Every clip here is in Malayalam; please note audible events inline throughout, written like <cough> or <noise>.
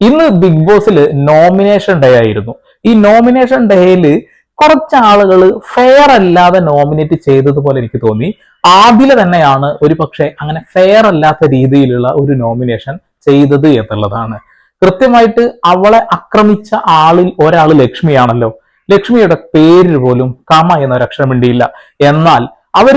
ഇന്ന് ബിഗ് ബോസിൽ നോമിനേഷൻ ഡേ ആയിരുന്നു. ഈ നോമിനേഷൻ ഡേയിൽ കുറച്ച് ആളുകൾ ഫെയർ അല്ലാതെ നോമിനേറ്റ് ചെയ്തതുപോലെ എനിക്ക് തോന്നി. ആദ്യം തന്നെയാണ് ഒരു പക്ഷേ അങ്ങനെ ഫെയർ അല്ലാത്ത രീതിയിലുള്ള ഒരു നോമിനേഷൻ ചെയ്തത് എന്നുള്ളതാണ്. കൃത്യമായിട്ട് അവളെ ആക്രമിച്ച ആളിൽ ഒരാൾ ലക്ഷ്മിയാണല്ലോ. ലക്ഷ്മിയുടെ പേര് പോലും കമ എന്ന ഒരക്ഷരം എന്നാൽ അവർ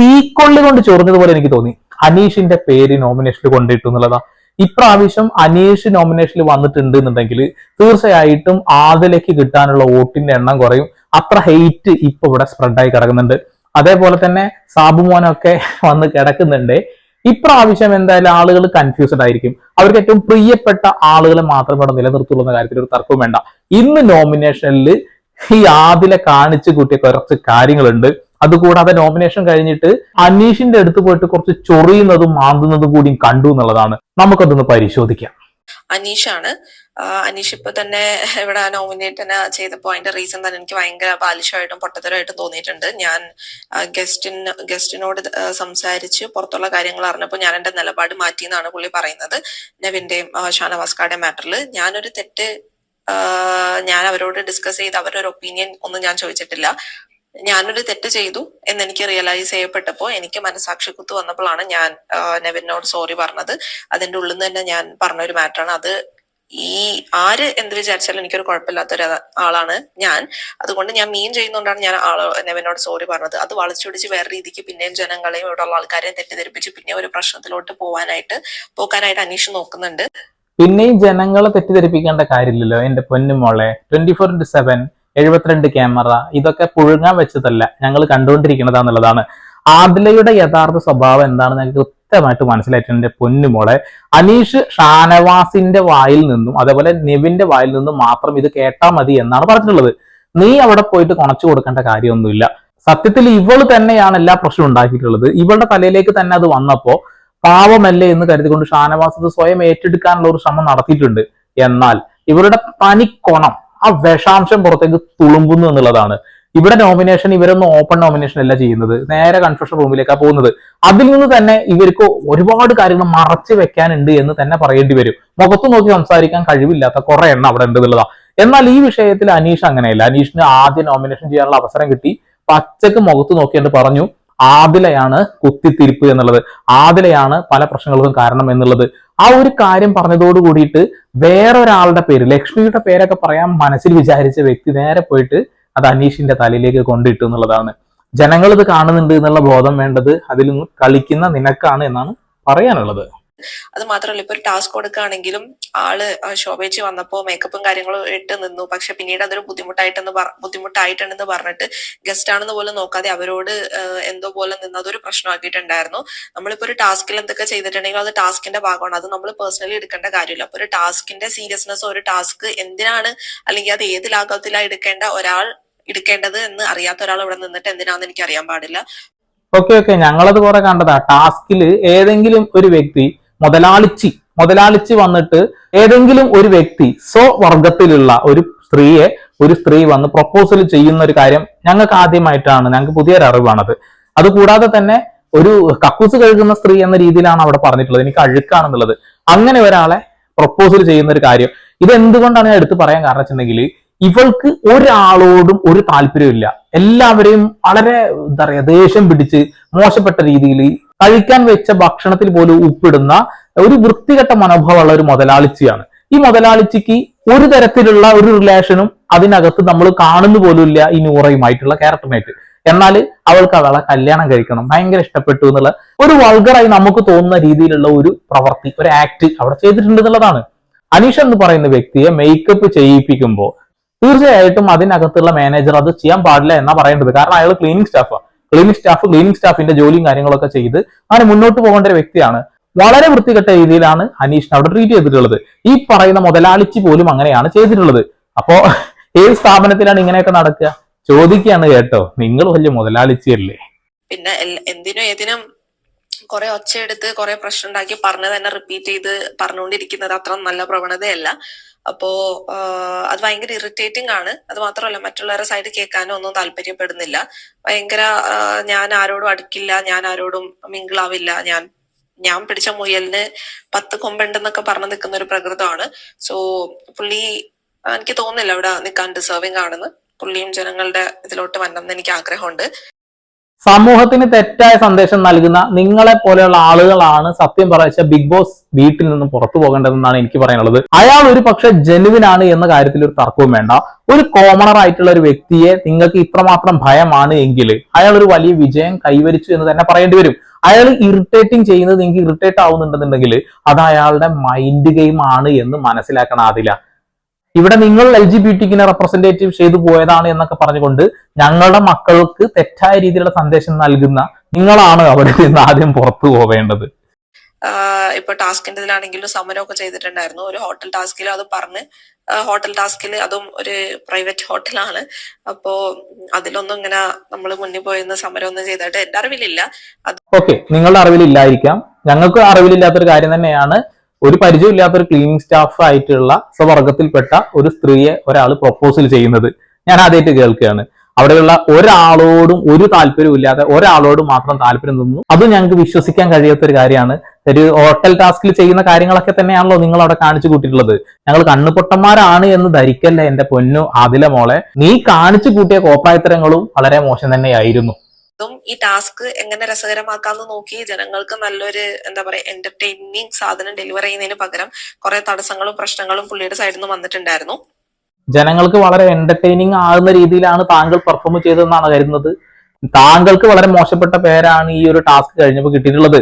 തീക്കൊള്ളി കൊണ്ട് ചൊറിഞ്ഞതുപോലെ എനിക്ക് തോന്നി. അനീഷിന്റെ പേര് നോമിനേഷനിൽ കൊണ്ടിട്ടു എന്നുള്ളതാ. ഇപ്രാവശ്യം അനീഷ് നോമിനേഷനിൽ വന്നിട്ടുണ്ട് എന്നുണ്ടെങ്കിൽ തീർച്ചയായിട്ടും ആദിലേക്ക് കിട്ടാനുള്ള വോട്ടിന്റെ എണ്ണം കുറയും. അത്ര ഹെയ്റ്റ് ഇപ്പൊ ഇവിടെ സ്പ്രെഡായി കിടക്കുന്നുണ്ട്. അതേപോലെ തന്നെ സാബുമോനൊക്കെ <laughs> വന്ന് കിടക്കുന്നുണ്ട്. ഇപ്രാവശ്യം എന്തായാലും ആളുകൾ കൺഫ്യൂസ്ഡ് ആയിരിക്കും. അവർക്ക് ഏറ്റവും പ്രിയപ്പെട്ട ആളുകളെ മാത്രമേ ഇവിടെ നിലനിർത്തുള്ളൂ എന്ന കാര്യത്തിൽ ഒരു തർക്കവും വേണ്ട. ഇന്ന് നോമിനേഷനിൽ ഈ ആദിലെ കാണിച്ചു കൂട്ടിയ കുറച്ച് കാര്യങ്ങളുണ്ട്. അതുകൂടാതെ നോമിനേഷൻ കഴിഞ്ഞിട്ട് അനീഷിന്റെ അടുത്ത് പോയിട്ട് കുറച്ച് ചൊറിയുന്നതും മാന്തുന്നതും കൂടി കണ്ടു എന്നുള്ളതാണ്. നമുക്കതൊന്ന് പരിശോധിക്കാം. അനീഷാണ്. അനീഷ് ഇപ്പൊ തന്നെ ഇവിടെ നോമിനേറ്റ് ചെയ്തപ്പോ അതിന്റെ റീസൺ തന്നെ എനിക്ക് ഭയങ്കര ബാലിഷമായിട്ടും പൊട്ടത്തരമായിട്ടും തോന്നിയിട്ടുണ്ട്. ഞാൻ ഗസ്റ്റിന് ഗസ്റ്റിനോട് സംസാരിച്ച് പുറത്തുള്ള കാര്യങ്ങൾ അറിഞ്ഞപ്പോൾ ഞാൻ എന്റെ നിലപാട് മാറ്റി എന്നാണ് പുള്ളി പറയുന്നത്. നെവിന്റെയും ഷാനവാസ്കാരുടെ മാറ്ററിൽ ഞാനൊരു തെറ്റ് ഞാൻ അവരോട് ഡിസ്കസ് ചെയ്ത് അവരൊരു ഒപ്പീനിയൻ ഒന്നും ഞാൻ ചോദിച്ചിട്ടില്ല. ഞാനൊരു തെറ്റ് ചെയ്തു എന്ന് എനിക്ക് റിയലൈസ് ചെയ്യപ്പെട്ടപ്പോൾ എനിക്ക് മനസാക്ഷി കുത്തു വന്നപ്പോഴാണ് ഞാൻ നെവിനോട് സോറി പറഞ്ഞത്. അതിന്റെ ഉള്ളിൽ നിന്ന് തന്നെ ഞാൻ പറഞ്ഞ ഒരു മാറ്ററാണ് അത് ഈ ആര് എന്ത് വിചാരിച്ചാലും എനിക്കൊരു കുഴപ്പമില്ലാത്ത ഒരു ആളാണ് ഞാൻ. അതുകൊണ്ട് ഞാൻ മീൻ ചെയ്യുന്നതുകൊണ്ടാണ് ഞാൻ ആൾ നെവിനോട് സോറി പറഞ്ഞത്. അത് വളച്ചൊടിച്ച് വേറെ രീതിക്ക് പിന്നെയും ജനങ്ങളെയും ഇവിടെയുള്ള ആൾക്കാരെയും തെറ്റിദ്ധരിപ്പിച്ച് പിന്നെ ഒരു പ്രശ്നത്തിലോട്ട് പോവാനായിട്ട് പോകാനായിട്ട് അനീഷ് നോക്കുന്നുണ്ട്. പിന്നെയും ജനങ്ങളെ തെറ്റിദ്ധരിപ്പിക്കേണ്ട കാര്യമില്ലല്ലോ. എന്റെ പൊന്നുമോളെ ട്വന്റി ഫോർ ഇന്റു സെവൻ എഴുപത്തിരണ്ട് ക്യാമറ. ഇതൊക്കെ പുഴുങ്ങാൻ വെച്ചതല്ല. ഞങ്ങൾ കണ്ടുകൊണ്ടിരിക്കുന്നതാന്നുള്ളതാണ്. ആദിലയുടെ യഥാർത്ഥ സ്വഭാവം എന്താണെന്ന് ഞങ്ങൾക്ക് കൃത്യമായിട്ട് മനസ്സിലായിട്ടുണ്ട് എന്റെ പൊന്നുമോളെ അനീഷ് ഷാനവാസിന്റെ വായിൽ നിന്നും അതേപോലെ നെവിന്റെ വായിൽ നിന്നും മാത്രം ഇത് കേട്ടാൽ മതി എന്നാണ് പറഞ്ഞിട്ടുള്ളത്. നീ അവിടെ പോയിട്ട് കുണച്ചു കൊടുക്കേണ്ട കാര്യമൊന്നുമില്ല. സത്യത്തിൽ ഇവൾ തന്നെയാണ് എല്ലാ പ്രശ്നവും ഉണ്ടാക്കിയിട്ടുള്ളത്. ഇവളുടെ തലയിലേക്ക് തന്നെ അത് വന്നപ്പോ പാവമല്ലേ എന്ന് കരുതിക്കൊണ്ട് ഷാനവാസ് സ്വയം ഏറ്റെടുക്കാനുള്ള ഒരു ശ്രമം നടത്തിയിട്ടുണ്ട്. എന്നാൽ ഇവരുടെ തനിക്കൊണം ആ വിഷാംശം പുറത്തേക്ക് തുളുമ്പുന്നു എന്നുള്ളതാണ്. ഇവിടെ നോമിനേഷൻ ഇവരൊന്നും ഓപ്പൺ നോമിനേഷൻ അല്ല ചെയ്യുന്നത്. നേരെ കൺഫ്യൂഷൻ റൂമിലേക്കാണ് പോകുന്നത്. അതിൽ നിന്ന് തന്നെ ഇവർക്ക് ഒരുപാട് കാര്യങ്ങൾ മറച്ചു വെക്കാനുണ്ട് എന്ന് തന്നെ പറയേണ്ടി വരും. മുഖത്ത് നോക്കി സംസാരിക്കാൻ കഴിവില്ലാത്ത കുറെ എണ്ണം അവിടെ ഉണ്ട് എന്നുള്ളതാണ് എന്നാൽ ഈ വിഷയത്തിൽ അനീഷ് അങ്ങനെയല്ല. അനീഷിന് ആദ്യം നോമിനേഷൻ ചെയ്യാനുള്ള അവസരം കിട്ടി. പച്ചക്ക് മുഖത്ത് നോക്കിയിട്ട് പറഞ്ഞു ആദിലയാണ് കുത്തിത്തിരിപ്പ് എന്നുള്ളത്. ആദിലയാണ് പല പ്രശ്നങ്ങൾക്കും കാരണം എന്നുള്ളത്. ആ ഒരു കാര്യം പറഞ്ഞതോട് കൂടിയിട്ട് വേറൊരാളുടെ പേര് ലക്ഷ്മിയുടെ പേരൊക്കെ പറയാൻ മനസ്സിൽ വിചാരിച്ച വ്യക്തി നേരെ പോയിട്ട് അത് അനീഷിന്റെ തലയിലേക്ക് കൊണ്ടിട്ടു എന്നുള്ളതാണ്. ജനങ്ങൾ ഇത് കാണുന്നുണ്ട് എന്നുള്ള ബോധം വേണ്ടത് അതിൽ നിന്ന് കളിക്കുന്ന നിനക്കാണ് എന്നാണ് പറയാനുള്ളത്. അത് മാത്രമല്ല ഇപ്പൊ ഒരു ടാസ്ക് കൊടുക്കുകയാണെങ്കിലും ആൾ ശോഭേച്ചി വന്നപ്പോ മേക്കപ്പും കാര്യങ്ങളും ഇട്ട് നിന്നു. പക്ഷെ പിന്നീട് അതൊരു ബുദ്ധിമുട്ടായിട്ടെന്ന് ബുദ്ധിമുട്ടായിട്ടുണ്ടെന്ന് പറഞ്ഞിട്ട് ഗസ്റ്റ് ആണെന്ന് പോലും നോക്കാതെ അവരോട് എന്തോ പോലെ നിന്ന് അതൊരു പ്രശ്നമാക്കിയിട്ടുണ്ടായിരുന്നു. നമ്മളിപ്പോ ഒരു ടാസ്കിൽ എന്തൊക്കെ ചെയ്തിട്ടുണ്ടെങ്കിൽ അത് ടാസ്കിന്റെ ഭാഗമാണ്. അത് നമ്മൾ പേഴ്സണലി എടുക്കേണ്ട കാര്യമില്ല. അപ്പൊ ഒരു ടാസ്കിന്റെ സീരിയസ്നെസ് ഒരു ടാസ്ക് എന്തിനാണ് അല്ലെങ്കിൽ അത് ഏത് ലാഘവത്തിലാണ് എടുക്കേണ്ട ഒരാൾ എടുക്കേണ്ടത് എന്ന് അറിയാത്ത ഒരാൾ ഇവിടെ നിന്നിട്ട് എന്തിനാന്ന് എനിക്ക് അറിയാൻ പാടില്ല. ഓക്കെ ഓക്കെ ഞങ്ങളത് കുറെ കണ്ടതാ. ടാസ്കിൽ ഏതെങ്കിലും ഒരു വ്യക്തി മുതലാളിച്ചി. മുതലാളിച്ചി വന്നിട്ട് ഏതെങ്കിലും ഒരു വ്യക്തി സ്വവർഗത്തിലുള്ള ഒരു സ്ത്രീയെ ഒരു സ്ത്രീ വന്ന് പ്രപ്പോസൽ ചെയ്യുന്ന ഒരു കാര്യം ഞങ്ങൾക്ക് ആദ്യമായിട്ടാണ്. ഞങ്ങൾക്ക് പുതിയൊരു അറിവാണത്. അതുകൂടാതെ തന്നെ ഒരു കക്കൂസ് കഴുകുന്ന സ്ത്രീ എന്ന രീതിയിലാണ് അവിടെ പറഞ്ഞിട്ടുള്ളത്. എനിക്ക് അഴുക്കാണെന്നുള്ളത്. അങ്ങനെ ഒരാളെ പ്രപ്പോസൽ ചെയ്യുന്ന ഒരു കാര്യം. ഇത് എന്തുകൊണ്ടാണ് ഞാൻ എടുത്തു പറയാൻ കാരണം വെച്ചിട്ടുണ്ടെങ്കിൽ ഇവൾക്ക് ഒരാളോടും ഒരു താല്പര്യമില്ല എല്ലാവരെയും വളരെ എന്താ പറയുക ദേഷ്യം പിടിച്ച് മോശപ്പെട്ട രീതിയിൽ കഴിക്കാൻ വെച്ച ഭക്ഷണത്തിൽ പോലും ഉപ്പിടുന്ന ഒരു വൃത്തികെട്ട മനോഭാവമുള്ള ഒരു മുതലാളിച്ചിയാണ്. ഈ മുതലാളിച്ചിക്ക് ഒരു തരത്തിലുള്ള ഒരു റിലേഷനും അതിനകത്ത് നമ്മൾ കാണുന്നു പോലുമില്ല ഈ നൂറയുമായിട്ടുള്ള ക്യാരക്ടറിനായിട്ട് എന്നാൽ അവൾക്ക് അവളെ കല്യാണം കഴിക്കണം ഭയങ്കര ഇഷ്ടപ്പെട്ടു എന്നുള്ള ഒരു വൾഗറായി നമുക്ക് തോന്നുന്ന രീതിയിലുള്ള ഒരു പ്രവൃത്തി ഒരു ആക്ട് അവിടെ ചെയ്തിട്ടുണ്ട് എന്നുള്ളതാണ്. അനീഷ് എന്ന് പറയുന്ന വ്യക്തിയെ മേക്കപ്പ് ചെയ്യിപ്പിക്കുമ്പോൾ തീർച്ചയായിട്ടും അതിനകത്തുള്ള മാനേജർ അത് ചെയ്യാൻ പാടില്ല എന്നാ പറയേണ്ടത്. കാരണം അയാൾ ക്ലീനിങ് സ്റ്റാഫാണ് ക്ലീനിങ് സ്റ്റാഫ് ക്ലീനിങ് സ്റ്റാഫിന്റെ ജോലിയും കാര്യങ്ങളൊക്കെ ചെയ്ത് അങ്ങനെ മുന്നോട്ട് പോകേണ്ട ഒരു വ്യക്തിയാണ്. വളരെ വൃത്തികെട്ട രീതിയിലാണ് അനീഷിനെ അവിടെ ട്രീറ്റ് ചെയ്തിട്ടുള്ളത്. ഈ പറയുന്ന മുതലാളിച്ചി പോലും അങ്ങനെയാണ് ചെയ്തിട്ടുള്ളത്. അപ്പോ ഏത് സ്ഥാപനത്തിലാണ് ഇങ്ങനെയൊക്കെ നടക്കുക? ചോദിക്കുകയാണ് കേട്ടോ. നിങ്ങൾ വലിയ മുതലാളിച്ചിയല്ലേ. പിന്നെ എന്തിനും ഏതിനും കുറെ ഒച്ചയെടുത്ത് കുറെ പ്രശ്നം ഉണ്ടാക്കി പറഞ്ഞത് തന്നെ റിപ്പീറ്റ് ചെയ്ത് പറഞ്ഞുകൊണ്ടിരിക്കുന്നത് അത്ര നല്ല പ്രവണതയല്ല. അപ്പോ അത് ഭയങ്കര ഇറിറ്റേറ്റിംഗ് ആണ്. അത് മാത്രമല്ല മറ്റുള്ളവരുടെ സൈഡ് കേൾക്കാനോ ഒന്നും താല്പര്യപ്പെടുന്നില്ല. ഭയങ്കര ഞാൻ ആരോടും അടുക്കില്ല ഞാൻ ആരോടും മിങ്കിളാവില്ല. ഞാൻ ഞാൻ പിടിച്ച മുയലിന് പത്ത് കൊമ്പുണ്ടെന്നൊക്കെ പറഞ്ഞു നിൽക്കുന്ന ഒരു പ്രകൃതമാണ്. സോ പുള്ളി എനിക്ക് തോന്നുന്നില്ല അവിടെ നിൽക്കാൻ ഡിസേർവിംഗ് ആണെന്ന്. പുള്ളിയും ജനങ്ങളുടെ ഇതിലോട്ട് വന്നെന്ന് എനിക്ക് ആഗ്രഹമുണ്ട്. സമൂഹത്തിന് തെറ്റായ സന്ദേശം നൽകുന്ന നിങ്ങളെ പോലെയുള്ള ആളുകളാണ് സത്യം പറയിച്ച ബിഗ് ബോസ് വീട്ടിൽ നിന്ന് പുറത്തു പോകേണ്ടതെന്നാണ് എനിക്ക് പറയാനുള്ളത്. അയാൾ ഒരു പക്ഷെ ജനുവിനാണ് എന്ന കാര്യത്തിൽ ഒരു തർക്കവും വേണ്ട. ഒരു കോമണർ ആയിട്ടുള്ള ഒരു വ്യക്തിയെ നിങ്ങൾക്ക് ഇത്രമാത്രം ഭയമാണ് എങ്കിൽ അയാൾ ഒരു വലിയ വിജയം കൈവരിച്ചു എന്ന് തന്നെ പറയേണ്ടി വരും. അയാൾ ഇറിറ്റേറ്റിംഗ് ചെയ്യുന്നത് നിങ്ങൾക്ക് ഇറിറ്റേറ്റ് ആവുന്നുണ്ടെന്നുണ്ടെങ്കിൽ അത് അയാളുടെ മൈൻഡ് ഗെയിം ആണ് എന്ന് മനസ്സിലാക്കണം ആദില. ഇവിടെ നിങ്ങൾ എൽ ജി ബി ടിക്കിനെ റെപ്രസെന്റേറ്റീവ് ചെയ്തു പോയതാണ് എന്നൊക്കെ പറഞ്ഞുകൊണ്ട് ഞങ്ങളുടെ മക്കൾക്ക് തെറ്റായ രീതിയിലുള്ള സന്ദേശം നൽകുന്ന നിങ്ങളാണ് അവിടെ നിന്ന് ആദ്യം പുറത്തു പോവേണ്ടത്. ഇപ്പൊ ടാസ്കിന്റെ ഇതിലാണെങ്കിലും സമരമൊക്കെ ചെയ്തിട്ടുണ്ടായിരുന്നു. ഒരു ഹോട്ടൽ ടാസ്കിൽ അത് പറഞ്ഞ് ഹോട്ടൽ ടാസ്കിൽ അതും ഒരു പ്രൈവറ്റ് ഹോട്ടലാണ്. അപ്പോ അതിലൊന്നും ഇങ്ങനെ നമ്മൾ മുന്നിൽ പോയിരുന്ന സമരമൊന്നും ചെയ്തിട്ട് എന്റെ അറിവിലില്ല. ഓക്കെ നിങ്ങളുടെ അറിവിലില്ലായിരിക്കാം ഞങ്ങൾക്ക് അറിവിലില്ലാത്തൊരു കാര്യം തന്നെയാണ് ഒരു പരിചയമില്ലാത്ത ഒരു ക്ലീനിങ് സ്റ്റാഫ് ആയിട്ടുള്ള സ്വവർഗത്തിൽപ്പെട്ട ഒരു സ്ത്രീയെ ഒരാൾ പ്രൊപ്പോസൽ ചെയ്യുന്നത്. ഞാൻ ആദ്യമായിട്ട് കേൾക്കുകയാണ്. അവിടെയുള്ള ഒരാളോടും ഒരു താല്പര്യവും ഇല്ലാതെ ഒരാളോട് മാത്രം താല്പര്യം നിന്നു. അത് ഞങ്ങൾക്ക് വിശ്വസിക്കാൻ കഴിയാത്ത ഒരു കാര്യമാണ്. ഒരു ഹോട്ടൽ ടാസ്കിൽ ചെയ്യുന്ന കാര്യങ്ങളൊക്കെ തന്നെയാണല്ലോ നിങ്ങൾ അവിടെ കാണിച്ചു കൂട്ടിയിട്ടുള്ളത്. ഞങ്ങൾ കണ്ണുപൊട്ടന്മാരാണ് എന്ന് ധരിക്കല്ലേ എന്റെ പൊന്നു ആദില മോളെ. നീ കാണിച്ചു കൂട്ടിയ കോപ്രായത്തരങ്ങളും വളരെ മോശം തന്നെയായിരുന്നു. അതും ഈ ടാസ്ക് എങ്ങനെ രസകരമാക്കാന്ന് നോക്കി ജനങ്ങൾക്ക് നല്ലൊരു എന്താ പറയാ എന്റർടൈനിങ് സാധനം ഡെലിവർ ചെയ്യുന്നതിന് പകരം കുറെ തടസ്സങ്ങളും പ്രശ്നങ്ങളും പുള്ളിയുടെ സൈഡിൽ നിന്ന് വന്നിട്ടുണ്ടായിരുന്നു. ജനങ്ങൾക്ക് വളരെ എന്റർടൈനിങ് ആകുന്ന രീതിയിലാണ് താങ്കൾ പെർഫോം ചെയ്തതെന്നാണ് കരുതുന്നത്. താങ്കൾക്ക് വളരെ മോശപ്പെട്ട പേരാണ് ഈ ഒരു ടാസ്ക് കഴിഞ്ഞപ്പോൾ കിട്ടിയിട്ടുള്ളത്.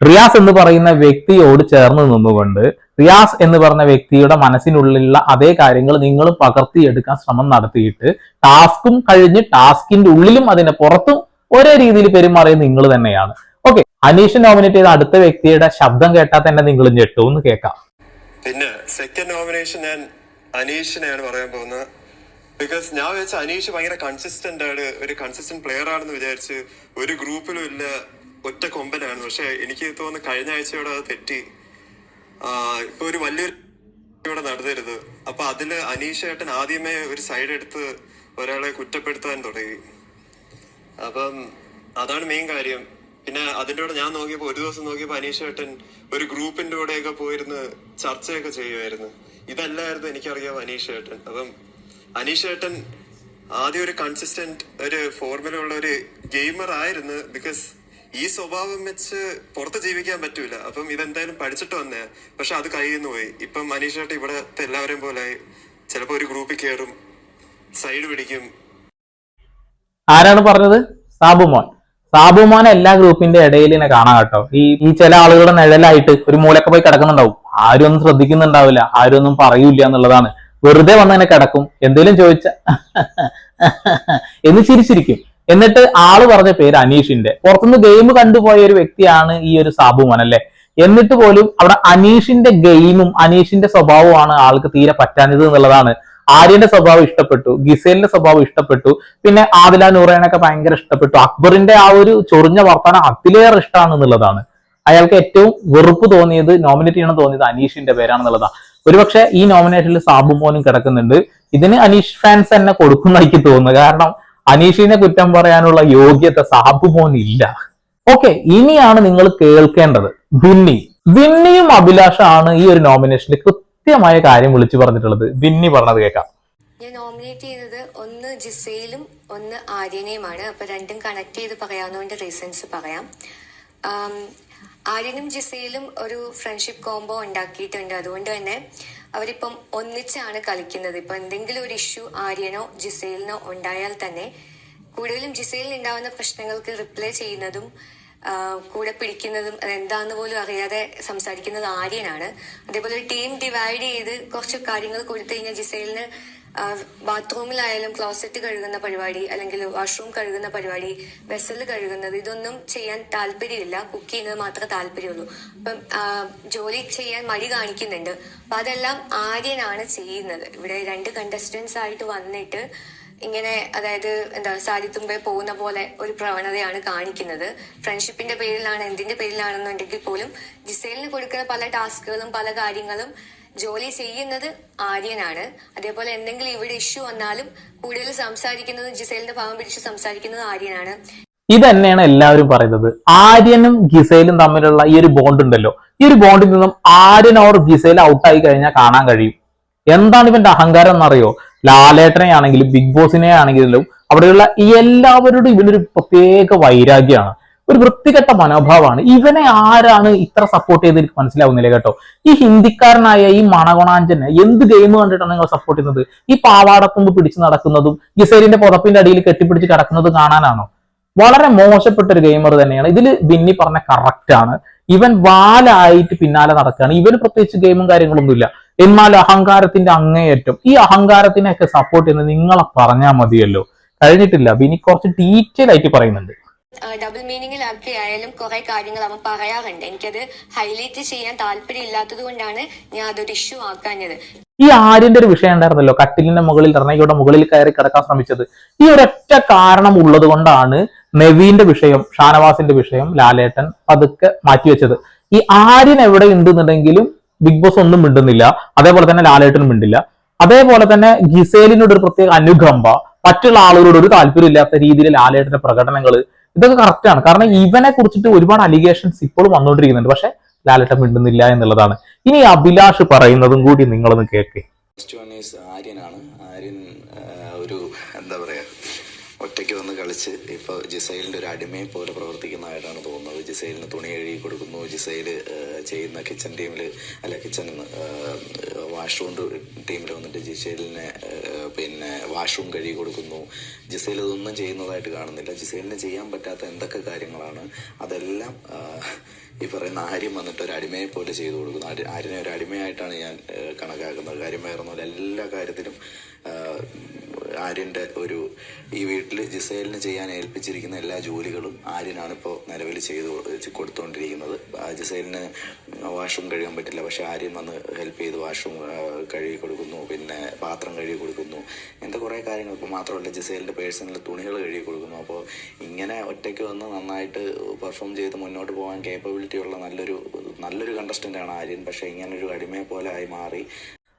റിയാസ് എന്ന് പറയുന്ന വ്യക്തിയോട് ചേർന്ന് നിന്നുകൊണ്ട് റിയാസ് എന്ന് പറഞ്ഞ വ്യക്തിയുടെ മനസ്സിനുള്ളിലുള്ള അതേ കാര്യങ്ങൾ നിങ്ങൾ പകർത്തിയെടുക്കാൻ ശ്രമം നടത്തിയിട്ട് ടാസ്കും കഴിഞ്ഞ് ടാസ്കിന്റെ ഉള്ളിലും അതിന് പുറത്തും ഒരേ രീതിയിൽ പെരുമാറിയത് നിങ്ങൾ തന്നെയാണ്. ഓക്കെ അനീഷ് നോമിനേറ്റ് ചെയ്ത അടുത്ത വ്യക്തിയുടെ ശബ്ദം കേട്ടാൽ തന്നെ നിങ്ങൾ ഞെട്ടുമെന്ന് കേൾക്കാം. പിന്നെ സെക്കൻഡ് നോമിനേഷൻ ഞാൻ അനീഷിനെയാണ് പറയാൻ പോകുന്നത്. ബിക്കോസ് ഞാൻ വിചാരിച്ച അനീഷ് ഭയങ്കര കൺസിസ്റ്റന്റ് ആണ് ഒരു കൺസിസ്റ്റന്റ് പ്ലെയർ ആണെന്ന് വിചാരിച്ച് ഒരു ഗ്രൂപ്പിലും ഇല്ല ഒറ്റ കൊമ്പനാണ്. പക്ഷെ എനിക്ക് തോന്നുന്നു കഴിഞ്ഞ ആഴ്ചയോടെ അത് തെറ്റി. ഇപ്പൊ ഒരു വലിയൊരു ഇവിടെ അപ്പൊ അതിൽ അനീഷ് ഏട്ടൻ ആദ്യമേ ഒരു സൈഡ് എടുത്ത് ഒരാളെ കുറ്റപ്പെടുത്താൻ തുടങ്ങി. അപ്പം അതാണ് മെയിൻ കാര്യം. പിന്നെ അതിന്റെ കൂടെ ഞാൻ നോക്കിയപ്പോ ഒരു ദിവസം നോക്കിയപ്പോ അനീഷ് ഏട്ടൻ ഒരു ഗ്രൂപ്പിന്റെ കൂടെയൊക്കെ പോയിരുന്ന് ചർച്ചയൊക്കെ ചെയ്യുമായിരുന്നു ഇതല്ലായിരുന്നു എനിക്കറിയാം അനീഷ് ഏട്ടൻ. അപ്പം അനീഷ് ഏട്ടൻ ആദ്യം ഒരു കൺസിസ്റ്റന്റ് ഒരു ഫോർമുല ഉള്ള ഒരു ഗെയിമർ ആയിരുന്നു ബിക്കോസ് ഈ സ്വഭാവം വെച്ച് പുറത്ത് ജീവിക്കാൻ പറ്റൂല. അപ്പം ഇതെന്തായാലും പഠിച്ചിട്ട് വന്നേ. പക്ഷെ അത് കയ്യിൽ നിന്ന് പോയി. ഇപ്പം അനീഷ് ഏട്ടൻ ഇവിടത്തെ എല്ലാവരെയും പോലെ ചിലപ്പോ ഒരു ഗ്രൂപ്പിൽ കയറും സൈഡ് പിടിക്കും ആരാണ് പറഞ്ഞത്? സാബുമോൻ സാബുമോൻ എല്ലാ ഗ്രൂപ്പിന്റെ ഇടയിൽ ഇങ്ങനെ കാണാം കേട്ടോ. ഈ ഈ ചില ആളുകളുടെ നിഴലായിട്ട് ഒരു മൂലൊക്കെ പോയി കിടക്കുന്നുണ്ടാവും. ആരും ഒന്നും ശ്രദ്ധിക്കുന്നുണ്ടാവില്ല. ആരും ഒന്നും പറയൂല എന്നുള്ളതാണ്. വെറുതെ വന്ന് ഇങ്ങനെ കിടക്കും. എന്തേലും ചോദിച്ച എന്ന് ചിരിച്ചിരിക്കും. എന്നിട്ട് ആൾ പറഞ്ഞ പേര് അനീഷിന്റെ. പുറത്തുനിന്ന് ഗെയിം കണ്ടുപോയ ഒരു വ്യക്തിയാണ് ഈ ഒരു സാബുമോൻ അല്ലെ? എന്നിട്ട് പോലും അവിടെ അനീഷിന്റെ ഗെയിമും അനീഷിന്റെ സ്വഭാവമാണ് ആൾക്ക് തീരെ പറ്റാഞ്ഞത് എന്നുള്ളതാണ് ആര്യന്റെ സ്വഭാവം ഇഷ്ടപ്പെട്ടു ഗിസേലിന്റെ സ്വഭാവം ഇഷ്ടപ്പെട്ടു പിന്നെ ആദില നൂറേനൊക്കെ ഭയങ്കര ഇഷ്ടപ്പെട്ടു. അക്ബറിന്റെ ആ ഒരു ചൊറിഞ്ഞ വർത്തമാനം അതിലേറെ ഇഷ്ടമാണ് എന്നുള്ളതാണ് അയാൾക്ക് ഏറ്റവും വെറുപ്പ് തോന്നിയത് നോമിനേറ്റ് ചെയ്യണം തോന്നിയത് അനീഷിന്റെ പേരാണെന്നുള്ളതാണ്. ഒരുപക്ഷെ ഈ നോമിനേഷനിൽ സാബു മോനും കിടക്കുന്നുണ്ട്. ഇതിന് അനീഷ് ഫാൻസ് തന്നെ കൊടുക്കുന്ന എനിക്ക് തോന്നുന്നു. കാരണം അനീഷിനെ കുറ്റം പറയാനുള്ള യോഗ്യത സാബു മോൻ ഇല്ല. ഓക്കെ ഇനിയാണ് നിങ്ങൾ കേൾക്കേണ്ടത്. ബിന്നി ബിന്നിയും അഭിലാഷാണ് ഈ ഒരു നോമിനേഷനിൽ കൃത്യമായ കാര്യം വിളിച്ചു പറഞ്ഞിട്ടുള്ളത് ബിന്നി പറഞ്ഞത് കേൾക്കാം. ഞാൻ നോമിനേറ്റ് ചെയ്തത് ഒന്ന് ജിസയിലും ഒന്ന് ആര്യനെയുമാണ്. അപ്പൊ രണ്ടും കണക്ട് ചെയ്ത് പറയാവുന്നതിന്റെ റീസൺസ് പറയാം. ആര്യനും ജിസയിലും ഒരു ഫ്രണ്ട്ഷിപ്പ് കോംബോ ഉണ്ടാക്കിയിട്ടുണ്ട്. അതുകൊണ്ട് തന്നെ അവരിപ്പം ഒന്നിച്ചാണ് കളിക്കുന്നത്. ഇപ്പൊ എന്തെങ്കിലും ഒരു ഇഷ്യൂ ആര്യനോ ജിസയിലിനോ ഉണ്ടായാൽ തന്നെ കൂടുതലും ജിസയിൽ ഉണ്ടാവുന്ന പ്രശ്നങ്ങൾക്ക് റിപ്ലൈ ചെയ്യുന്നതും കൂടെ പിടിക്കുന്നതും അതെന്താന്ന് പോലും അറിയാതെ സംസാരിക്കുന്നത് ആര്യനാണ്. അതേപോലെ ടീം ഡിവൈഡ് ചെയ്ത് കുറച്ച് കാര്യങ്ങൾ കൊടുത്തു കഴിഞ്ഞാൽ ജിസൈലിന് ബാത്റൂമിലായാലും ക്ലോസറ്റ് കഴുകുന്ന പരിപാടി അല്ലെങ്കിൽ വാഷ്റൂം കഴുകുന്ന പരിപാടി വെസൽ കഴുകുന്നത് ഇതൊന്നും ചെയ്യാൻ താല്പര്യമില്ല. കുക്ക് ചെയ്യുന്നത് മാത്രമേ താല്പര്യമുള്ളൂ. അപ്പം ജോലി ചെയ്യാൻ മടി കാണിക്കുന്നുണ്ട്. അപ്പൊ അതെല്ലാം ആര്യനാണ് ചെയ്യുന്നത്. ഇവിടെ രണ്ട് കണ്ടസ്റ്റൻസ് ആയിട്ട് വന്നിട്ട് ഇങ്ങനെ അതായത് എന്താ സാരിത്തുമ്പെ പോകുന്ന പോലെ ഒരു പ്രവണതയാണ് കാണിക്കുന്നത്. ഫ്രണ്ട്ഷിപ്പിന്റെ പേരിലാണ് എന്തിന്റെ പേരിലാണെന്നുണ്ടെങ്കിൽ പോലും ജിസേലിന് കൊടുക്കുന്ന പല ടാസ്കുകളും പല കാര്യങ്ങളും ജോലി ചെയ്യുന്നത് ആര്യനാണ്. അതേപോലെ എന്തെങ്കിലും ഇവിടെ ഇഷ്യൂ വന്നാലും കൂടുതൽ സംസാരിക്കുന്നത് ജിസേലിന്റെ ഭാവം പിടിച്ച് സംസാരിക്കുന്നത് ആര്യനാണ്. ഇത് തന്നെയാണ് എല്ലാവരും പറയുന്നത്. ആര്യനും ഗിസയിലും തമ്മിലുള്ള ഈ ഒരു ബോണ്ട് ഉണ്ടല്ലോ. ഈ ഒരു ബോണ്ടിൽ നിന്നും ആര്യൻ ഓർ ഗിസൈൽ ഔട്ടായി കഴിഞ്ഞാൽ കാണാൻ കഴിയും. എന്താണ് ഇവന്റെ അഹങ്കാരം എന്നറിയോ? ലാലേട്ടനെ ആണെങ്കിലും ബിഗ് ബോസിനെ ആണെങ്കിലും അവിടെയുള്ള ഈ എല്ലാവരോടും ഇവനൊരു പ്രത്യേക വൈരാഗ്യമാണ്. ഒരു വൃത്തികെട്ട മനോഭാവമാണ്. ഇവനെ ആരാണ് ഇത്ര സപ്പോർട്ട് ചെയ്ത് എനിക്ക് മനസ്സിലാവുന്നില്ല കേട്ടോ. ഈ ഹിന്ദിക്കാരനായ ഈ മണകൊണാഞ്ചനെ എന്ത് ഗെയിം കണ്ടിട്ടാണ് നിങ്ങൾ സപ്പോർട്ട് ചെയ്യുന്നത്? ഈ പാവാടത്തുമ്പ് പിടിച്ചു നടക്കുന്നതും ഗിസൈലിന്റെ പുതപ്പിന്റെ അടിയിൽ കെട്ടിപ്പിടിച്ച് കിടക്കുന്നതും കാണാനാണോ? വളരെ മോശപ്പെട്ട ഒരു ഗെയിമർ തന്നെയാണ്. ഇതിൽ ബിന്നി പറഞ്ഞ കറക്റ്റ് ആണ്. ഇവൻ വാലായിട്ട് പിന്നാലെ നടക്കുകയാണ്. ഇവന് പ്രത്യേകിച്ച് ഗെയിമും കാര്യങ്ങളൊന്നുമില്ല. എന്നാൽ അഹങ്കാരത്തിന്റെ അങ്ങേയറ്റം ഈ അഹങ്കാരത്തിനെയൊക്കെ സപ്പോർട്ട് ചെയ്യുന്നത് നിങ്ങളെ പറഞ്ഞാൽ മതിയല്ലോ. കഴിഞ്ഞിട്ടില്ല. ഇനി കുറച്ച് ഡീറ്റെയിൽ ആയിട്ട് പറയുന്നുണ്ട്. ഡബിൾ മീനിങ്ങിൽ ആക്കി ആയാലും കുറെ കാര്യങ്ങൾ അവൻ പറയാറുണ്ട്. എനിക്കത് ഹൈലൈറ്റ് ചെയ്യാൻ താല്പര്യം ഇല്ലാത്തത് കൊണ്ടാണ് ഞാൻ അതൊരു ഇഷ്യൂ ആക്കാഞ്ഞത്. ഈ ആര്യന്റെ ഒരു വിഷയം ഉണ്ടായിരുന്നല്ലോ. കട്ടിലിന്റെ മുകളിൽ റണയുടെ മുകളിൽ കയറി കിടക്കാൻ ശ്രമിച്ചത്. ഈ ഒരൊറ്റ കാരണം ഉള്ളത് കൊണ്ടാണ് നവീന്റെ വിഷയം ഷാനവാസിന്റെ വിഷയം ലാലേട്ടൻ പതുക്കെ മാറ്റിവെച്ചത്. ഈ ആര്യൻ എവിടെ ഉണ്ടെന്നുണ്ടെങ്കിലും ബിഗ് ബോസ് ഒന്നും മിണ്ടുന്നില്ല. അതേപോലെ തന്നെ ലാലേട്ടനും മിണ്ടില്ല. അതേപോലെ തന്നെ ഗിസേലിനോട് ഒരു പ്രത്യേക അനുകമ്പ മറ്റുള്ള ആളുകളോട് ഒരു താല്പര്യം ഇല്ലാത്ത രീതിയിൽ ലാലേട്ടന്റെ പ്രകടനങ്ങൾ ഇതൊക്കെ കറക്റ്റാണ് കാരണം ഇവനെ കുറിച്ചിട്ട് ഒരുപാട് അലിഗേഷൻസ് ഇപ്പോഴും വന്നുകൊണ്ടിരിക്കുന്നുണ്ട് പക്ഷെ ലാലേട്ടൻ മിണ്ടുന്നില്ല എന്നുള്ളതാണ്. ഇനി അഭിലാഷ് പറയുന്നതും കൂടി നിങ്ങളൊന്ന് കേൾക്കേ. ആര്യനാണ്. ആര്യൻ ഒരു എന്താ പറയുക ഒറ്റയ്ക്ക് വന്ന് കളിച്ച് ഇപ്പോൾ ജിസൈലിന്റെ ഒരു അടിമയെ പോലെ പ്രവർത്തിക്കുന്നതായിട്ടാണ് തോന്നുന്നത്. ജിസൈലിന് തുണി കഴുകി കൊടുക്കുന്നു. ജിസൈൽ ചെയ്യുന്ന കിച്ചൺ ടീമിൽ അല്ല കിച്ചൺ വാഷ്റൂം ടീമിൽ വന്നിട്ട് ജിസൈലിനെ പിന്നെ വാഷ്റൂം കഴുകി കൊടുക്കുന്നു. ജിസൈൽ ഇതൊന്നും ചെയ്യുന്നതായിട്ട് കാണുന്നില്ല. ജിസൈലിന് ചെയ്യാൻ പറ്റാത്ത എന്തൊക്കെ കാര്യങ്ങളാണ് അതെല്ലാം ഈ പറയുന്ന ആര്യം വന്നിട്ട് ഒരു അടിമയെ പോലെ ചെയ്തു കൊടുക്കുന്നു. ആര്യ- ആര്യനെ ഒരു അടിമയായിട്ടാണ് ഞാൻ കണക്കാക്കുന്നത്. കാര്യം വേറെ എല്ലാ കാര്യത്തിലും ആഹ്, ആര്യന്റെ ഒരു ഈ വീട്ടിൽ ജിസേലിന് ചെയ്യാൻ ഏൽപ്പിച്ചിരിക്കുന്ന എല്ലാ ജോലികളും ആര്യനാണ് ഇപ്പോൾ നിലവിൽ ചെയ്തു കൊടുത്തുകൊണ്ടിരിക്കുന്നത് ജിസേലിന് വാഷ്റൂം കഴുകാൻ പറ്റില്ല. പക്ഷെ ആര്യൻ വന്ന് ഹെൽപ്പ് ചെയ്ത്. വാഷ്റൂം കഴുകി കൊടുക്കുന്നു. പിന്നെ പാത്രം കഴുകി കൊടുക്കുന്നു. എന്താ കുറേ കാര്യങ്ങൾ. ഇപ്പോൾ മാത്രമല്ല ജിസേലിന്റെ പേഴ്സണൽ തുണികൾ കഴുകി കൊടുക്കുന്നു. അപ്പോൾ ഇങ്ങനെ ഒറ്റയ്ക്ക് വന്ന് നന്നായിട്ട് പെർഫോം ചെയ്ത് മുന്നോട്ട് പോകാൻ കേപ്പബിലിറ്റി ഉള്ള നല്ലൊരു നല്ലൊരു കണ്ടസ്റ്റന്റാണ് ആര്യൻ. പക്ഷേ ഇങ്ങനൊരു അടിമയെ പോലെ ആയി മാറി.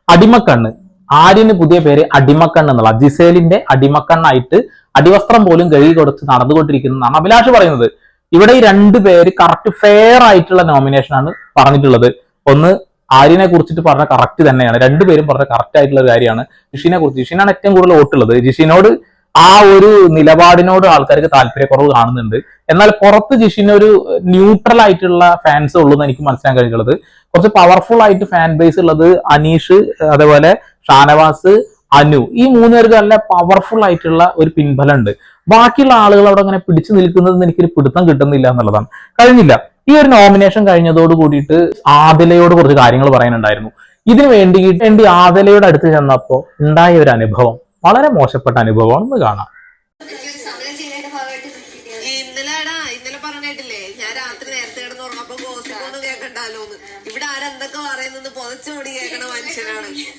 അടിമക്കണ്ണ്. ആര്യന് പുതിയ പേര് അടിമക്കണ്ണ് എന്നുള്ള ജിസേലിന്റെ അടിമക്കണ്ണായിട്ട് അടിവസ്ത്രം പോലും കഴുകി കൊടുത്ത് നടന്നുകൊണ്ടിരിക്കുന്നതാണ് അഭിലാഷ് പറയുന്നത്. ഇവിടെ ഈ രണ്ട് പേര് കറക്റ്റ് ഫെയർ ആയിട്ടുള്ള നോമിനേഷൻ ആണ് പറഞ്ഞിട്ടുള്ളത്. ഒന്ന് ആര്യനെ കുറിച്ചിട്ട് പറഞ്ഞ കറക്റ്റ് തന്നെയാണ്. രണ്ടുപേരും പറഞ്ഞ കറക്റ്റ് ആയിട്ടുള്ള ഒരു കാര്യമാണ് ജിഷിനെ കുറിച്ച്. ജിഷിനാണ് ഏറ്റവും കൂടുതൽ വോട്ടുള്ളത്. ജിഷിനോട് ആ ഒരു നിലപാടിനോട് ആൾക്കാർക്ക് താല്പര്യക്കുറവ് കാണുന്നുണ്ട്. എന്നാൽ പുറത്ത് ജിഷിന് ഒരു ന്യൂട്രൽ ആയിട്ടുള്ള ഫാൻസ് ഉള്ളൂ എന്ന് എനിക്ക് മനസ്സിലാക്കാൻ കഴിഞ്ഞുള്ളത് കുറച്ച് പവർഫുൾ ആയിട്ട് ഫാൻ ബേസ് ഉള്ളത് അനീഷ് അതേപോലെ ഷാനവാസ് അനു ഈ മൂന്ന് പേർക്ക് നല്ല പവർഫുൾ ആയിട്ടുള്ള ഒരു പിൻബലം ഉണ്ട് ബാക്കിയുള്ള ആളുകൾ അവിടെ അങ്ങനെ പിടിച്ചു നിൽക്കുന്നതെന്ന് എനിക്കൊരു പിടുത്തം കിട്ടുന്നില്ല എന്നുള്ളതാണ്. കഴിഞ്ഞില്ല. ഈ ഒരു നോമിനേഷൻ കഴിഞ്ഞതോട് കൂടിയിട്ട് ആദിലയോട് കുറച്ച് കാര്യങ്ങൾ പറയാനുണ്ടായിരുന്നു. ഇതിനു വേണ്ടി വേണ്ടി ആദിലയുടെ അടുത്ത് ചെന്നപ്പോ ഉണ്ടായ ഒരു അനുഭവം വളരെ മോശപ്പെട്ട അനുഭവമാണെന്ന് കാണാം.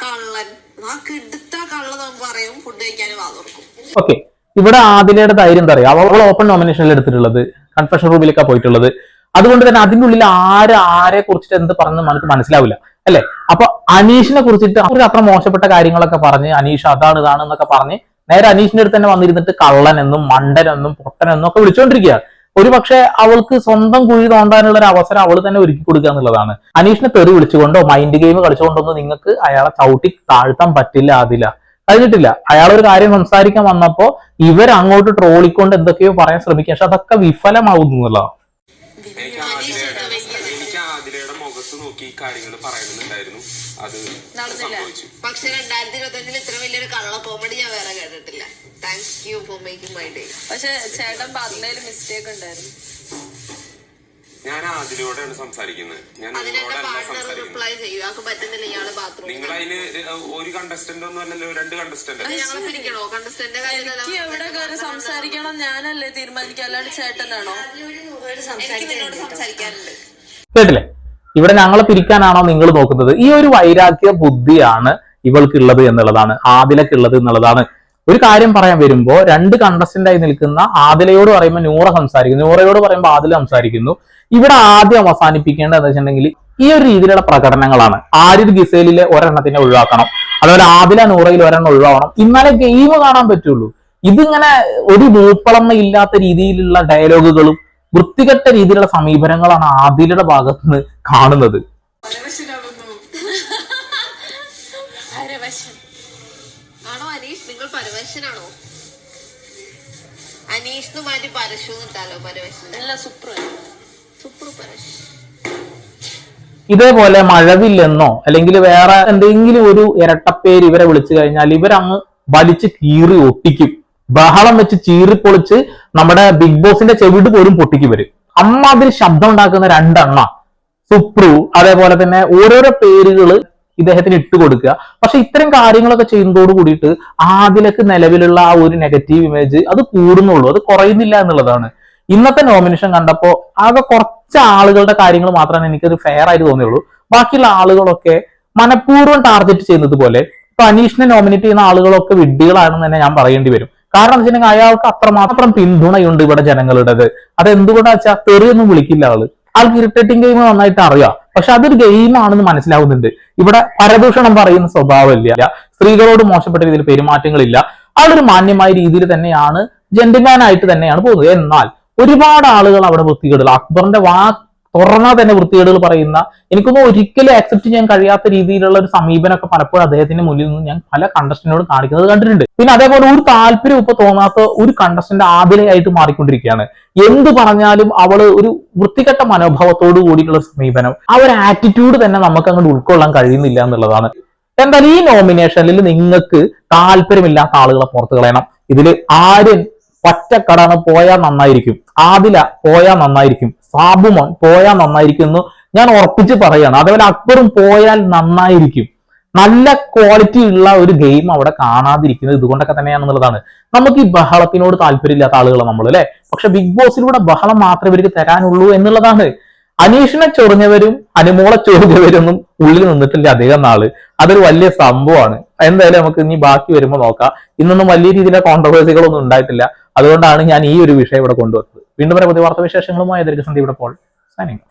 കള്ളൻ പറയും ഫുഡ് ഓക്കെ ഇവിടെ ആദിലയുടെ ധൈര്യം എന്താ പറയുക അവൾ ഓപ്പൺ നോമിനേഷനിൽ എടുത്തിട്ടുള്ളത്. കൺഫെഷൻ റൂമിലേക്കാണ് പോയിട്ടുള്ളത്. അതുകൊണ്ട് തന്നെ അതിന്റെ ഉള്ളിൽ ആര് ആരെ കുറിച്ചിട്ട് എന്ത് പറഞ്ഞ് നമുക്ക് മനസ്സിലാവില്ല. അല്ലെ? അപ്പൊ അനീഷിനെ കുറിച്ചിട്ട് അവർ അത്ര മോശപ്പെട്ട കാര്യങ്ങളൊക്കെ പറഞ്ഞ് അനീഷ് അതാണ് ഇതാണ് എന്നൊക്കെ പറഞ്ഞ് നേരെ അനീഷിന്റെ അടുത്ത് തന്നെ വന്നിരുന്നിട്ട് കള്ളനെന്നും മണ്ടനെന്നും പൊട്ടനെന്നും ഒക്കെ വിളിച്ചുകൊണ്ടിരിക്കുക ഒരു പക്ഷേ അവൾക്ക് സ്വന്തം കുഴി തോണ്ടാനുള്ള ഒരു അവസരം അവൾ തന്നെ ഒരുക്കി കൊടുക്കുക എന്നുള്ളതാണ്. അനീഷിനെ തെറി വിളിച്ചുകൊണ്ടോ മൈൻഡ് ഗെയിം കളിച്ചുകൊണ്ടൊന്നും നിങ്ങൾക്ക് അയാളെ ചവിട്ടി താഴ്ത്താൻ പറ്റില്ല അതില്ല കഴിഞ്ഞിട്ടില്ല. അയാൾ ഒരു കാര്യം സംസാരിക്കാൻ വന്നപ്പോ ഇവർ അങ്ങോട്ട് ട്രോളിക്കൊണ്ട് എന്തൊക്കെയോ പറയാൻ ശ്രമിക്കുക. പക്ഷെ അതൊക്കെ വിഫലമാവുന്നു എന്നുള്ളതാണ്. നോക്കി കാര്യങ്ങൾ പറയണമെന്നുണ്ടായിരുന്നു അത് നടന്നില്ല. സംഭവിച്ചു. പക്ഷെ രണ്ടായിരത്തി ഇരുപത്തി അഞ്ചിൽ ഇത്ര വലിയൊരു കള്ള കോമഡി ഞാൻ വേറെ കേട്ടിട്ടില്ല. Thank you for making my day പക്ഷെ ചേട്ടൻ പറഞ്ഞതിൽ മിസ്റ്റേക്ക് ഉണ്ടായിരുന്നു. ഞാൻ ആതിരയോടാണ് സംസാരിക്കുന്നത്. ഞാൻ അതിനെന്റെ നിങ്ങളോടല്ല പാർട്ണർ സംസാരിക്കുന്നത്. റിപ്ലൈ ചെയ്യും. ആൾക്ക് പറ്റുന്നില്ല ഇയാൾ ബാത്റൂമിൽ നിങ്ങൾ അതിന് ഒരു കണ്ടസ്റ്റന്റ് ഒന്നും അല്ലല്ലോ രണ്ട് കണ്ടസ്റ്റന്റ് ഞങ്ങൾ പിരിക്കണോ കണ്ടസ്റ്റന്റ് എനിക്ക് എവിടെ കയറി സംസാരിക്കണം ഞാനല്ലേ തീരുമാനിക്കുക? അല്ലാണ്ട് ചേട്ടനാണോ? എനിക്ക് നിന്നോട് സംസാരിക്കാനുണ്ട്. കേട്ടില്ലേ? ഇവിടെ ഞങ്ങളെ പിരിക്കാനാണോ നിങ്ങൾ നോക്കുന്നത്? ഈ ഒരു വൈരാഗ്യ ബുദ്ധിയാണ് ഇവൾക്കുള്ളത് എന്നുള്ളതാണ് ആദിലക്കുള്ളത് എന്നുള്ളതാണ്. ഒരു കാര്യം പറയാൻ വരുമ്പോൾ രണ്ട് കണ്ടസ്റ്റന്റായി നിൽക്കുന്ന ആദിലയോട് പറയുമ്പോൾ നൂറ സംസാരിക്കുന്നു. നൂറയോട് പറയുമ്പോൾ ആദില സംസാരിക്കുന്നു. ഇവിടെ ആദ്യം അവസാനിപ്പിക്കേണ്ടത് എന്ന് വെച്ചിട്ടുണ്ടെങ്കിൽ ഈ ഒരു രീതിയിലുള്ള പ്രകടനങ്ങളാണ്. ആരിദ് ഗിസേലിലെ ഒരെണ്ണത്തിനെ ഒഴിവാക്കണം. അതുപോലെ ആദില നൂറയിൽ ഒരെണ്ണം ഒഴിവാക്കണം. ഇന്നലെ ഗെയിം കാണാൻ പറ്റുള്ളൂ. ഇതിങ്ങനെ ഒരു മൂപ്പളമ്മ ഇല്ലാത്ത രീതിയിലുള്ള ഡയലോഗുകളും വൃത്തികെട്ട രീതിയിലുള്ള സമീപനങ്ങളാണ് ആദിലയുടെ ഭാഗത്ത് നിന്ന് കാണുന്നത്. പരവശൻ. ആണോ അനീഷ്? നിങ്ങൾ പരവശനാണോ? അനീഷ് മാറ്റി പരശു എന്നിട്ടാലോ പരവശൻ? അല്ല സുപ്ര. സൂപ്പർ പരശ്. ഇതേപോലെ മഴവില്ലെന്നോ അല്ലെങ്കിൽ വേറെ എന്തെങ്കിലും ഒരു ഇരട്ടപ്പേര് ഇവരെ വിളിച്ചു കഴിഞ്ഞാൽ ഇവരങ്ങ് വലിച്ച് കീറി ഒട്ടിക്കും. ബഹളം വെച്ച് ചീറിപ്പൊളിച്ച് നമ്മുടെ ബിഗ് ബോസിന്റെ ചെവിട് പോലും പൊട്ടിക്ക് വരും. അമ്മ അതിൽ ശബ്ദം ഉണ്ടാക്കുന്ന രണ്ടെണ്ണ. സുപ്രു അതേപോലെ തന്നെ ഓരോരോ പേരുകൾ ഇദ്ദേഹത്തിന് ഇട്ട് കൊടുക്കുക. പക്ഷെ ഇത്തരം കാര്യങ്ങളൊക്കെ ചെയ്യുന്നതോട് കൂടിയിട്ട് ആദ്യത്തെ നിലവിലുള്ള ആ ഒരു നെഗറ്റീവ് ഇമേജ് അത് കൂടുന്നുള്ളൂ. അത് കുറയുന്നില്ല എന്നുള്ളതാണ്. ഇന്നത്തെ നോമിനേഷൻ കണ്ടപ്പോ ആകെ കുറച്ച് ആളുകളുടെ കാര്യങ്ങൾ മാത്രമാണ് എനിക്കത് ഫെയർ ആയിട്ട് തോന്നിയുള്ളൂ. ബാക്കിയുള്ള ആളുകളൊക്കെ മനഃപൂർവം ടാർഗറ്റ് ചെയ്യുന്നത് പോലെ ഇപ്പൊ അനീഷിനെ നോമിനേറ്റ് ചെയ്യുന്ന ആളുകളൊക്കെ വിഡ്ഢികളാണെന്ന് തന്നെ ഞാൻ പറയേണ്ടി വരും. കാരണം വെച്ചിട്ടുണ്ടെങ്കിൽ അയാൾക്ക് അത്രമാത്രം പിന്തുണയുണ്ട് ഇവിടെ ജനങ്ങളുടേത്. അത് എന്തുകൊണ്ടാ വെച്ചാൽ തെറിയൊന്നും വിളിക്കില്ല ആൾ. ആൾക്ക് ഇറിറ്റേറ്റിംഗ് ഗെയിം നന്നായിട്ട് അറിയാം. പക്ഷെ അതൊരു ഗെയിമാണെന്ന് മനസ്സിലാവുന്നുണ്ട്. ഇവിടെ പരദൂഷണം പറയുന്ന സ്വഭാവമില്ല. സ്ത്രീകളോട് മോശപ്പെട്ട രീതിയിൽ പെരുമാറ്റങ്ങളില്ല. ആളൊരു മാന്യമായ രീതിയിൽ തന്നെയാണ് ജെന്റിൽമാൻ ആയിട്ട് തന്നെയാണ് പോകുന്നത്. എന്നാൽ ഒരുപാട് ആളുകൾ അവിടെ വൃത്തികേടുകൾ അക്ബറിന്റെ വാ തുറന്നാൽ തന്നെ വൃത്തികേടുകൾ പറയുന്ന എനിക്കൊന്നും ഒരിക്കലും ആക്സെപ്റ്റ് ചെയ്യാൻ കഴിയാത്ത രീതിയിലുള്ള ഒരു സമീപനമൊക്കെ പലപ്പോഴും അദ്ദേഹത്തിന്റെ മുന്നിൽ നിന്ന് ഞാൻ പല കണ്ടസ്റ്റന്റിനോട് കാണിക്കുന്നത് കണ്ടിട്ടുണ്ട്. പിന്നെ അതേപോലെ ഒരു താല്പര്യം ഇപ്പൊ തോന്നാത്ത ഒരു കണ്ടസ്റ്റന്റ് ആതിലയായിട്ട് മാറിക്കൊണ്ടിരിക്കുകയാണ്. എന്ത് പറഞ്ഞാലും അവൾ ഒരു വൃത്തികെട്ട മനോഭാവത്തോട് കൂടിയിട്ടുള്ള സമീപനം ആ ഒരു ആറ്റിറ്റ്യൂഡ് തന്നെ നമുക്ക് അങ്ങോട്ട് ഉൾക്കൊള്ളാൻ കഴിയുന്നില്ല എന്നുള്ളതാണ്. എന്തായാലും ഈ നോമിനേഷനിൽ നിങ്ങൾക്ക് താല്പര്യമില്ലാത്ത ആളുകളെ പുറത്തു കളയണം. ഇതിൽ ആര്യൻ ഒറ്റക്കടാണ് പോയാൽ നന്നായിരിക്കും. ആദില പോയാൽ നന്നായിരിക്കും. സാബുമോൻ പോയാൽ നന്നായിരിക്കും എന്ന് ഞാൻ ഉറപ്പിച്ച് പറയുകയാണ് അതേപോലെ അക്ബറും പോയാൽ നന്നായിരിക്കും. നല്ല ക്വാളിറ്റി ഉള്ള ഒരു ഗെയിം അവിടെ കാണാതിരിക്കുന്നത് ഇതുകൊണ്ടൊക്കെ തന്നെയാണെന്നുള്ളതാണ്. നമുക്ക് ഈ ബഹളത്തിനോട് താല്പര്യമില്ലാത്ത ആളുകളാണ് നമ്മൾ അല്ലെ? പക്ഷെ ബിഗ് ബോസിലൂടെ ബഹളം മാത്രമേ ഇവർക്ക് തരാനുള്ളൂ എന്നുള്ളതാണ്. അനീഷിനെ ചൊറിഞ്ഞവരും അനുമോളെ ചൊറിഞ്ഞവരൊന്നും ഉള്ളിൽ നിന്നിട്ടില്ല അധികം നാൾ. അതൊരു വലിയ സംഭവമാണ്. എന്തായാലും നമുക്ക് ഇനി ബാക്കി വരുമ്പോൾ നോക്കാം. ഇന്നൊന്നും വലിയ രീതിയിലെ കോൺട്രവേഴ്സികളൊന്നും ഉണ്ടായിട്ടില്ല. അതുകൊണ്ടാണ് ഞാൻ ഈ ഒരു വിഷയം ഇവിടെ കൊണ്ടുവന്നത്. വീണ്ടും വരെ പുതിയ വാർത്താ വിശേഷങ്ങളുമായി ദീർഘസന്ധി ഇവിടെ പോൾ സൈനിങ്